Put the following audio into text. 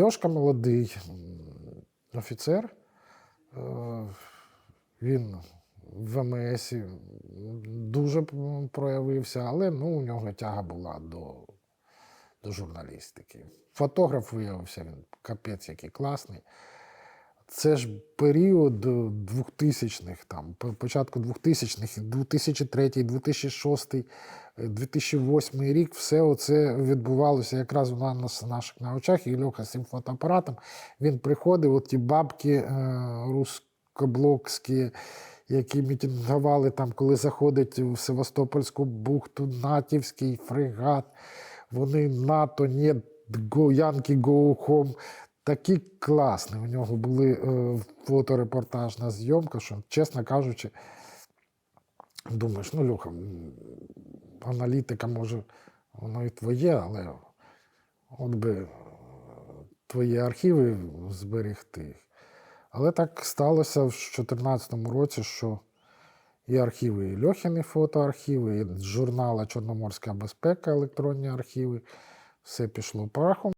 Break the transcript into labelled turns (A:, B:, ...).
A: Льошка молодий офіцер. Е, Він в МС дуже проявився, але ну, у нього тяга була до, до журналістики. Фотограф виявився він капець який класний. Це ж період 2000-х, там, початку 2000-х, 2003, 2006, 2008 рік, все це відбувалося якраз у нас на наших на очах. І Льоха з цим фотоапаратом він приходив, от ті бабки е, рускоблокські, які мітингували там, коли заходить в Севастопольську бухту, натівський фрегат. Вони НАТО, ні, Янки, go Такі класні. У нього були е, фоторепортажна зйомка, що, чесно кажучи, думаєш, ну, Льоха, аналітика, може, воно і твоє, але от би е, твої архіви зберегти. Але так сталося в 2014 році, що і архіви, і Льохіни фотоархіви, і журнала Чорноморська безпека, електронні архіви, все пішло прахом.